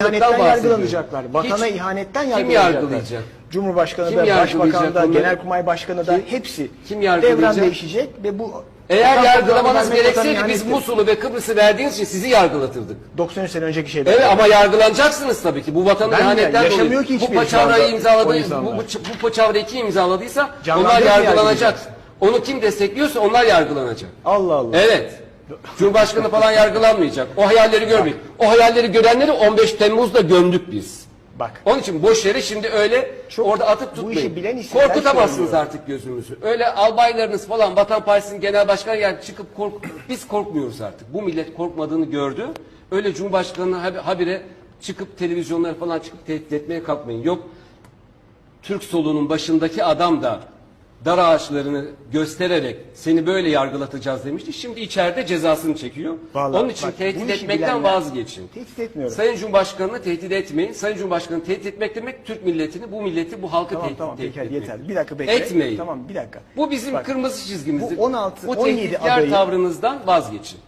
İhanetten yargılanacaklar. Vatana Hiç- ihanetten Kim yargılanacaklar. yargılayacak? Cumhurbaşkanı Kim da, yargılayacak Başbakan da, bunları? Genelkurmay Başkanı da Kim- hepsi kim yargılayacak? devran değişecek ve bu Eğer vatan yargılamanız vermek gerekseydi biz ihanettir. Musul'u ve Kıbrıs'ı verdiğiniz için sizi yargılatırdık. 93 sene önceki şeyler. Evet ama yargılanacaksınız tabii ki. Bu vatanın Ben de, ihanetten yaşamıyor dolayı. ki hiçbiri Bu şu paçavrayı anda o imzaladı, bu, bu, bu paçavrayı kim imzaladıysa onlar Canlandırıp yargılanacak. yargılayacak. Onu kim destekliyorsa onlar yargılanacak. Allah Allah. Evet. Cumhurbaşkanı falan yargılanmayacak. O hayalleri görmeyin. O hayalleri görenleri 15 Temmuz'da gömdük biz. Bak. Onun için boş yere şimdi öyle Çok- orada atıp bu tutmayın. işi bilen isimler Korkutamazsınız söylüyor. artık gözümüzü. Öyle albaylarınız falan Vatan Partisi'nin genel başkanı yani çıkıp kork biz korkmuyoruz artık. Bu millet korkmadığını gördü. Öyle Cumhurbaşkanı hab- habire çıkıp televizyonlara falan çıkıp tehdit etmeye kalkmayın. Yok Türk soluğunun başındaki adam da dar ağaçlarını göstererek seni böyle yargılatacağız demişti. Şimdi içeride cezasını çekiyor. Vallahi Onun için bak, bu tehdit işi etmekten bilenler- vazgeçin. Tehdit etmiyorum. Sayın Cumhurbaşkanı'nı tehdit etmeyin. Sayın Cumhurbaşkanı tehdit etmek demek Türk milletini, bu milleti, bu halkı Tamam tehdit, tamam tehdit peki etmek. yeter. Bir dakika bekle. Etmeyin. Tamam bir dakika. Bu bizim Bak, kırmızı çizgimizdir. bu 16 bu 17 tehditkar adayı- tavrınızdan vazgeçin.